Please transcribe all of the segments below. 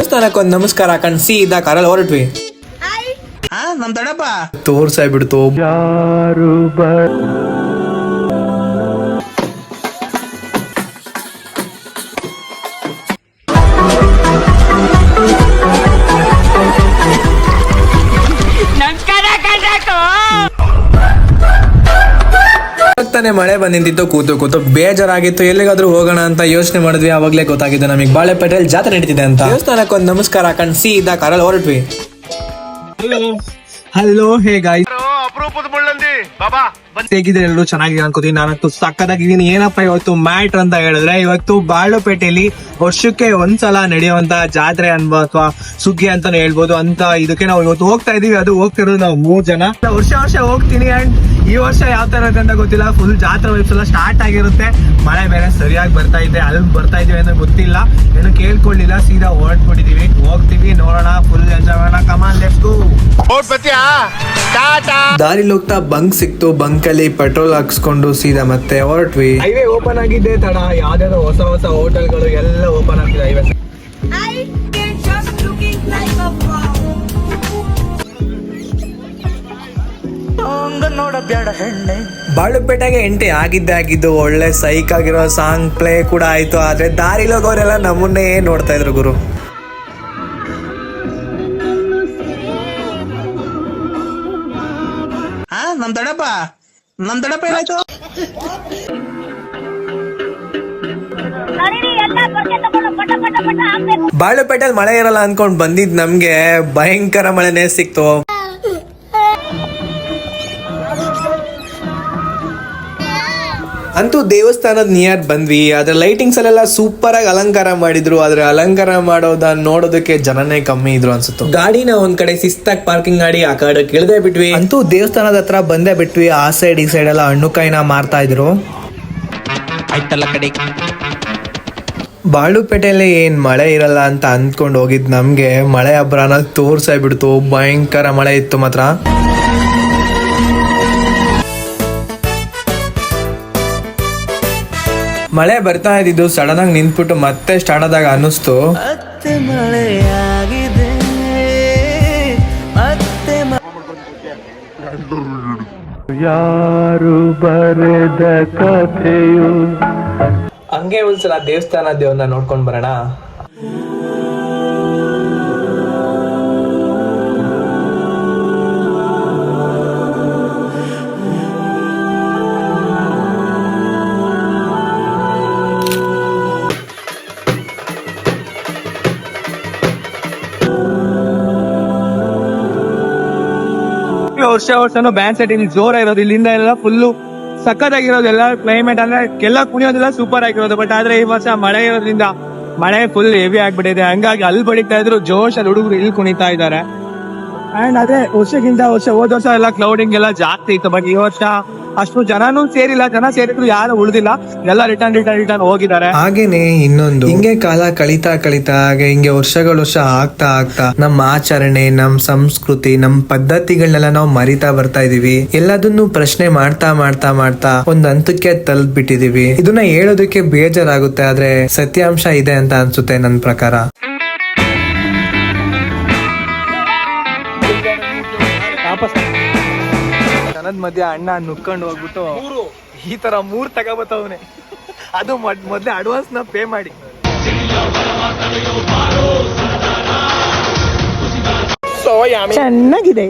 ದೇವಸ್ಥಾನಕ್ಕೊಂದು ನಮಸ್ಕಾರ ಹಾಕೊಂಡು ಸೀದಾ ಕಾರಲ್ಲಿ ಹೊರಟ್ವಿ. ಹಾ ನಮ್ ದೊಡ್ಡಪ್ಪ. ತೋರ್ಸಾಯ್ಬಿಡ್ತು. ತಾನೆ ಮಳೆ ಬಂದಿದ್ದು ಕೂತು ಕೂತು ಬೇಜಾರಾಗಿತ್ತು. ಎಲ್ಲಿಗಾದ್ರೂ ಹೋಗೋಣ ಅಂತ ಯೋಚನೆ ಮಾಡಿದ್ವಿ. ಅವಾಗ್ಲೇ ಗೊತ್ತಾಗಿದ್ದು ನಮಗೆ ಬಾಳೆಪೇಟೆಲ್ ಜಾತ್ರೆ ನಡೀತಿದೆ ಅಂತ. ದೇವಸ್ಥಾನಕ್ಕೆ ಒಂದು ನಮಸ್ಕಾರ ಹಾಕೊಂಡು ಇದ್ದ ಕಾರಲ್ಲಿ ಹೊರಟ್ವಿ. ಹಲೋ ಹೇ ಗಾಯ್ ಅಪರೂಪದ ಮುಳ್ಳಂದಿ. ಬಾಬಾ ಹೇಗಿದ್ರೆ ಎಲ್ಲರೂ? ಚೆನ್ನಾಗಿದೆ ಅನ್ಕೋತೀನಿ. ನಾನಂತೂ ಸಕ್ಕದಾಗಿದ್ದೀನಿ ಏನಪ್ಪ ಇವತ್ತು ಮ್ಯಾಟ್ರ್ ಅಂತ ಹೇಳಿದ್ರೆ ಇವತ್ತು ಬಾಳುಪೇಟೆಯಲ್ಲಿ ವರ್ಷಕ್ಕೆ ಒಂದ್ಸಲ ನಡೆಯುವಂತ ಜಾತ್ರೆ ಅನ್ಬೋ ಅಥವಾ ಸುಗ್ಗಿ ಅಂತಾನೆ ಹೇಳ್ಬೋದು. ಅಂತ ಇದಕ್ಕೆ ನಾವು ಇವತ್ತು ಹೋಗ್ತಾ ಇದೀವಿ. ಅದು ಹೋಗ್ತಿರೋದು ನಾವು ಮೂರ್ ಜನ. ವರ್ಷ ವರ್ಷ ಹೋಗ್ತೀನಿ ಅಂಡ್ ಈ ವರ್ಷ ಯಾವ ತರ ಇದೆ ಅಂತ ಗೊತ್ತಿಲ್ಲ. ಫುಲ್ ಜಾತ್ರೆ ವೈಬ್ಸ್ ಎಲ್ಲ ಸ್ಟಾರ್ಟ್ ಆಗಿರುತ್ತೆ. ಮಳೆ ಬೇರೆ ಸರಿಯಾಗಿ ಬರ್ತಾ ಇದೆ. ಅಲ್ಲಿ ಬರ್ತಾ ಇದೀವಿ ಅಂತ ಗೊತ್ತಿಲ್ಲ. ಏನು ಕೇಳ್ಕೊಳ್ಳಿಲ್ಲ. ಸೀದಾ ಹೊರಟ್ಬಿಟ್ಟಿದೀವಿ. ಹೋಗ್ತೀವಿ. ನೋಡೋಣ. ಫುಲ್ ಎಂಜಾಯ್ ಮಾಡೋಣ. ಕಮಾನ್ ಲೆಟ್ಸ್ ಗೋ ದಾರಿಲಿ ಹೋಗ್ತಾ ಬಂಕ್ ಸಿಕ್ತು. ಬಂಕ್ ಅಲ್ಲಿ ಪೆಟ್ರೋಲ್ ಹಾಕ್ಸ್ಕೊಂಡು ಸೀದಾ ಮತ್ತೆ ಹೊರಟ್ವಿ. ಹೈವೇ ಓಪನ್ ಆಗಿದ್ದೆ ತಡ. ಯಾವ್ದಾದ್ರು ಹೊಸ ಹೊಸ ಹೋಟೆಲ್ಗಳು ಎಲ್ಲ ಓಪನ್ ಆಗ್ತಿದೆ. ಹೈವೇ I ನೋಡಬೇಡ ಹೆಣ್ಣೆ. ಬಾಳುಪೇಟೆಗೆ ಎಂಟ್ರಿ ಆಗಿದ್ದೆ ಆಗಿದ್ದು ಒಳ್ಳೆ ಸೈಕ್ ಆಗಿರೋ ಸಾಂಗ್ ಪ್ಲೇ ಕೂಡ ಆಯ್ತು ಆದ್ರೆ ದಾರಿ ಲೋಗೋರೆಲ್ಲ ನಮ್ಮನ್ನೇ ನೋಡ್ತಾ ಇದ್ರು ಗುರು. ಹಾ ನಮ್ ದಡಪ್ಪ ನಮ್ ದಡಪ್ಪ ಏನಾಯ್ತು? ಬಾಳುಪೇಟೆಲ್ ಮಳೆ ಇರಲ್ಲ ಅನ್ಕೊಂಡ್ ಬಂದಿದ್ ನಮ್ಗೆ ಭಯಂಕರ ಮಳೆನೇ ಸಿಕ್ತು. ಅಂತೂ ದೇವಸ್ಥಾನದ ನಿಯರ್ ಬಂದ್ವಿ. ಅದ್ರ ಲೈಟಿಂಗ್ಸ್ ಅಲ್ಲೆಲ್ಲ ಸೂಪರ್ ಆಗಿ ಅಲಂಕಾರ ಮಾಡಿದ್ರು. ಆದ್ರೆ ಅಲಂಕಾರ ಮಾಡೋದನ್ನ ನೋಡೋದಕ್ಕೆ ಜನನೇ ಕಮ್ಮಿ ಇದ್ರು ಅನ್ಸುತ್ತೆ. ಗಾಡಿನ ಒಂದ್ ಕಡೆ ಶಿಸ್ತಾಗಿ ಪಾರ್ಕಿಂಗ್ ಮಾಡಿ ಆ ಕಡೆ ಕೇಳದೆ ಬಿಟ್ವಿ. ಅಂತೂ ದೇವಸ್ಥಾನದ ಹತ್ರ ಬಂದೇ ಬಿಟ್ವಿ. ಆ ಸೈಡ್ ಈ ಸೈಡ್ ಎಲ್ಲ ಹಣ್ಣು ಕಾಯಿನ ಮಾರ್ತಾ ಇದ್ರು. ಆಯ್ತಲ್ಲ ಕಡೆ. ಬಾಳುಪೇಟೆಯಲ್ಲಿ ಏನ್ ಮಳೆ ಇರಲ್ಲ ಅಂತ ಅಂದ್ಕೊಂಡು ಹೋಗಿದ್ ನಮ್ಗೆ. ಮಳೆ ಅಬ್ರಾನ ತೋರ್ಸಾಯ್ಬಿಡ್ತು ಬಿಡ್ತು. ಭಯಂಕರ ಮಳೆ ಇತ್ತು ಮಾತ್ರ. ಮಳೆ ಬರ್ತಾ ಇದ್ದಿದ್ದು ಸಡನ್ ಆಗಿ ನಿಂತ್ಬಿಟ್ಟು ಮತ್ತೆ ಸ್ಟಾರ್ಟ್ ಆದಾಗ ಅನ್ನಿಸ್ತು. ಹಂಗೆ ಒಂದ್ಸಲ ದೇವಸ್ಥಾನ ದೇವ್ರನ್ನ ನೋಡ್ಕೊಂಡ್ ಬರೋಣ. ವರ್ಷ ವರ್ಷನೂ ಬ್ಯಾಂಡ್ ಸೆಟ್ ಇಲ್ಲಿ ಜೋರ ಇರೋದು. ಇಲ್ಲಿಂದ ಎಲ್ಲ ಫುಲ್ಲು ಸಖತ್ತಾಗಿರೋದು ಎಲ್ಲ ಕ್ಲೈಮೇಟ್ ಅಂದ್ರೆ ಎಲ್ಲ ಕುಣಿಯೋದೆಲ್ಲ ಸೂಪರ್ ಆಗಿರೋದು. ಬಟ್ ಆದ್ರೆ ಈ ವರ್ಷ ಮಳೆ ಇರೋದ್ರಿಂದ ಮಳೆ ಫುಲ್ ಹೆವಿ ಆಗ್ಬಿಟ್ಟಿದೆ. ಹಂಗಾಗಿ ಅಲ್ಲಿ ಬಡಿತಾ ಇದ್ರು ಜೋಶ್ ಅಲ್ಲಿ ಹುಡುಗರು ಇಲ್ಲಿ ಕುಣಿತಾ ಇದ್ದಾರೆ. ಅಂಡ್ ಅದೇ ವರ್ಷಕ್ಕಿಂತ ವರ್ಷ ಹೋದ ವರ್ಷ ಎಲ್ಲ ಕ್ಲೌಡಿಂಗ್ ಎಲ್ಲ ಜಾಸ್ತಿ ಇತ್ತು. ಬಟ್ ಈ ವರ್ಷ ಅಷ್ಟು ಜನನೂ ಸೇರಿಲ್ಲ ಜನ ಸೇರಿದ್ರು ಯಾರು ಉಳಿದಿಲ್ಲ. ಎಲ್ಲ ರಿಟರ್ನ್ ರಿಟರ್ನ್ ರಿಟರ್ನ್ ಹೋಗಿದ್ದಾರೆ. ಹಾಗೇನೆ ಇನ್ನೊಂದು. ಹಿಂಗೆ ಕಾಲ ಕಳೀತಾ ಕಳೀತಾ ಹಾಗೆ ಹಿಂಗೆ ವರ್ಷಗಳು ವರ್ಷ ಆಗ್ತಾ ಆಗ್ತಾ ನಮ್ಮ ಆಚರಣೆ ನಮ್ ಸಂಸ್ಕೃತಿ ನಮ್ ಪದ್ಧತಿಗಳನ್ನೆಲ್ಲ ನಾವು ಮರಿತಾ ಬರ್ತಾ ಇದೀವಿ. ಎಲ್ಲದನ್ನು ಪ್ರಶ್ನೆ ಮಾಡ್ತಾ ಮಾಡ್ತಾ ಮಾಡ್ತಾ ಒಂದ್ ಹಂತಕ್ಕೆ ತಲುಪ್ಬಿಟ್ಟಿದೀವಿ. ಇದನ್ನ ಹೇಳೋದಕ್ಕೆ ಬೇಜಾರಾಗುತ್ತೆ ಆದ್ರೆ ಸತ್ಯಾಂಶ ಇದೆ ಅಂತ ಅನ್ಸುತ್ತೆ ನನ್ನ ಪ್ರಕಾರ. ಜನದ ಮಧ್ಯೆ ಅಣ್ಣ ನುಕ್ಕೊಂಡು ಹೋಗ್ಬಿಟ್ಟು ಈ ತರ ಮೂರ್ ತಗೋಬತ್ತವನೆ. ಅದು ಮೊದ್ಲೆ ಮೊದ್ಲೇ ಅಡ್ವಾನ್ಸ್ನ ಪೇ ಮಾಡಿ. ಚೆನ್ನಾಗಿದೆ.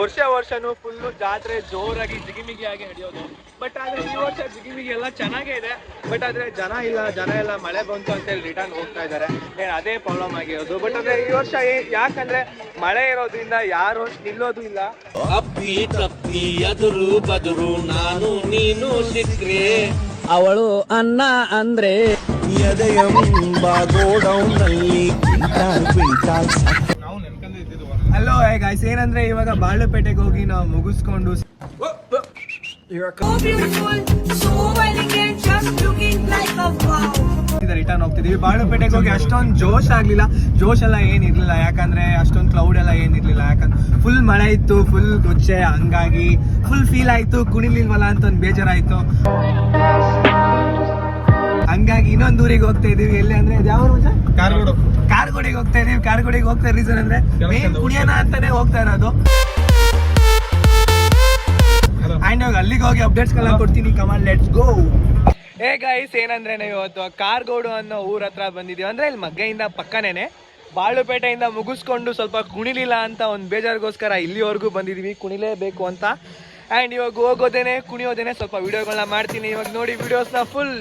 ವರ್ಷ ವರ್ಷನೂ ಫುಲ್ಲು ಜಾತ್ರೆ ಜೋರಾಗಿ ಜಿಗಿಮಿಗಿ ಆಗಿ ನಡೆಯೋದು. ಬಟ್ ಆದ್ರೆ ಈ ವರ್ಷ ಜಿಗಿಮಿಗಿ ಎಲ್ಲ ಚೆನ್ನಾಗೇ ಇದೆ. ಬಟ್ ಆದ್ರೆ ಜನ ಇಲ್ಲ ಜನ ಎಲ್ಲ ಮಳೆ ಬಂತು ಅಂತ ಹೇಳಿ ರಿಟರ್ನ್ ಹೋಗ್ತಾ ಇದ್ದಾರೆ. ಏನ್ ಅದೇ ಪ್ರಾಬ್ಲಮ್ ಆಗಿರೋದು. ಬಟ್ ಆದ್ರೆ ಈ ವರ್ಷ ಯಾಕಂದ್ರೆ ಮಳೆ ಇರೋದ್ರಿಂದ ಯಾರು ನಿಲ್ಲೋದು ಇಲ್ಲ. ಅಪ್ಪಿ ತಪ್ಪಿ ಎದುರು ಬದುರು ನಾನು ನೀನು ಸಿಕ್ರೆ. ಅವಳು ಅನ್ನ ಅಂದ್ರೆ ಹಲೋ ಗಾಯ್ಸ್ ಏನಂದ್ರೆ ಇವಾಗ ಬಾಳುಪೇಟೆಗೆ ಹೋಗಿ ನಾವು ಮುಗಿಸ್ಕೊಂಡು. ರಿಟರ್ನ್ ಹೋಗ್ತಿದೀವಿ. ಬಾಳುಪೇಟೆಗೆ ಹೋಗಿ ಅಷ್ಟೊಂದು ಜೋಶ್ ಆಗ್ಲಿಲ್ಲ. ಜೋಶ್ ಎಲ್ಲ ಏನಿರ್ಲಿಲ್ಲ. ಯಾಕಂದ್ರೆ ಅಷ್ಟೊಂದು ಕ್ಲೌಡ್ ಎಲ್ಲ ಏನಿರ್ಲಿಲ್ಲ. ಯಾಕಂದ್ರೆ ಫುಲ್ ಮಳೆ ಇತ್ತು ಫುಲ್ ಗುಚ್ಚೆ ಹಂಗಾಗಿ ಫುಲ್ ಫೀಲ್ ಆಯ್ತು. ಕುಣಿಲಿಲ್ವಲ್ಲ ಅಂತ ಒಂದು ಬೇಜಾರಾಯ್ತು. ಹಂಗೆ ಹಂಗಾಗಿ ಇನ್ನೊಂದು ಊರಿಗೆ ಹೋಗ್ತಾ ಇದೀವಿ. ಎಲ್ಲಿ ಅಂದ್ರೆ ಯಾವ ಕಾರ್ಗೋಡು ಕಾರ್ಗೋಡಿಗೆ ಹೋಗ್ತಾ ಇದೀವಿ. ಕಾರ್ಗೋಡಿಗೆ ಹೋಗ್ತಾ ರೀಸನ್ ಅಂದ್ರೆ ಮೇನ್ ಕುಣಿಯೋಣ ಅಂತಾನೆ ಹೋಗ್ತಾ ಇರೋದು. ಆ್ಯಂಡ್ ಇವಾಗ ಅಲ್ಲಿಗೆ ಹೋಗಿ ಅಪ್ಡೇಟ್ಸ್ ಎಲ್ಲ ಕೊಡ್ತೀನಿ. Come on let's go hey guys ಏನಂದ್ರೆ ನಾವು ಇವತ್ತು ಕಾರ್ಗೋಡು ಅನ್ನೋ ಊರ ಹತ್ರ ಬಂದಿದ್ದೀವಿ. ಅಂದ್ರೆ ಇಲ್ಲಿ ಮಗ್ಗೆಯಿಂದ ಪಕ್ಕನೇನೆ. ಬಾಳುಪೇಟೆಯಿಂದ ಮುಗಿಸ್ಕೊಂಡು ಸ್ವಲ್ಪ ಕುಣಿಲಿಲ್ಲ ಅಂತ ಒಂದು ಬೇಜಾರಿಗೋಸ್ಕರ ಇಲ್ಲಿವರೆಗೂ ಬಂದಿದ್ದೀವಿ. ಕುಣಿಲೇಬೇಕು ಅಂತ. ಆ್ಯಂಡ್ ಇವಾಗ ಹೋಗೋದೇನೆ ಕುಣಿಯೋದೇನೆ ಸ್ವಲ್ಪ ವಿಡಿಯೋಗಳನ್ನ ಮಾಡ್ತೀನಿ. ಇವಾಗ ನೋಡಿ ವಿಡಿಯೋಸ್ನ full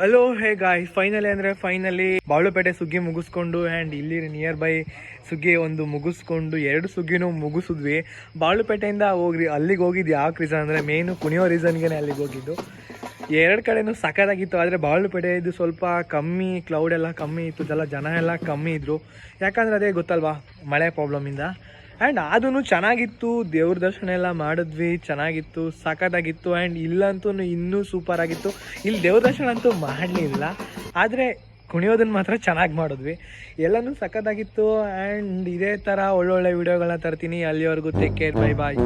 hello hey guy finally ಅಂದರೆ ಫೈನಲಿ ಬಾಳುಪೇಟೆ ಸುಗ್ಗಿ ಮುಗಿಸ್ಕೊಂಡು ಆ್ಯಂಡ್ ಇಲ್ಲಿ ನಿಯರ್ ಬೈ ಸುಗ್ಗಿ ಒಂದು ಮುಗಿಸ್ಕೊಂಡು, ಎರಡು ಸುಗ್ಗಿನೂ ಮುಗಿಸಿದ್ವಿ. ಬಾಳುಪೇಟೆಯಿಂದ ಹೋಗ್ರಿ, ಅಲ್ಲಿಗೆ ಹೋಗಿದ್ದು ಯಾಕೆ ರೀಸನ್ ಅಂದರೆ ಮೇಯ್ನು ಕುಣಿಯೋ ರೀಸನ್ಗೆ ಅಲ್ಲಿಗೆ ಹೋಗಿದ್ದು. ಎರಡು ಕಡೆನೂ ಸಖತ್ತಾಗಿತ್ತು, ಆದರೆ ಬಾಳುಪೇಟೆ ಇದು ಸ್ವಲ್ಪ ಕಮ್ಮಿ ಕ್ಲೌಡ್ ಎಲ್ಲ ಕಮ್ಮಿ ಇತ್ತು ಜನ ಎಲ್ಲ ಕಮ್ಮಿ ಇದ್ದರು ಯಾಕಂದರೆ ಅದೇ ಗೊತ್ತಲ್ವಾ, ಮಳೆ ಪ್ರಾಬ್ಲಮಿಂದ ಆ್ಯಂಡ್ ಅದೂ ಚೆನ್ನಾಗಿತ್ತು. ದೇವ್ರ ದರ್ಶನ ಎಲ್ಲ ಮಾಡಿದ್ವಿ. ಚೆನ್ನಾಗಿತ್ತು. ಸಖತ್ತಾಗಿತ್ತು. ಆ್ಯಂಡ್ ಇಲ್ಲಂತೂ ಇನ್ನೂ ಸೂಪರ್ ಆಗಿತ್ತು ಇಲ್ಲಿ ದೇವ್ರ ದರ್ಶನ ಅಂತೂ ಮಾಡಲಿಲ್ಲ. ಆದರೆ ಕುಣಿಯೋದನ್ನು ಮಾತ್ರ ಚೆನ್ನಾಗಿ ಮಾಡಿದ್ವಿ. ಎಲ್ಲನೂ ಸಖತ್ತಾಗಿತ್ತು. ಆ್ಯಂಡ್ ಇದೇ ಥರ ಒಳ್ಳೊಳ್ಳೆ ವೀಡಿಯೋಗಳನ್ನ ತರ್ತೀನಿ. ಅಲ್ಲಿವರೆಗೂ ಟೇಕ್ ಕೇರ್ ಬೈ ಬಾಯ್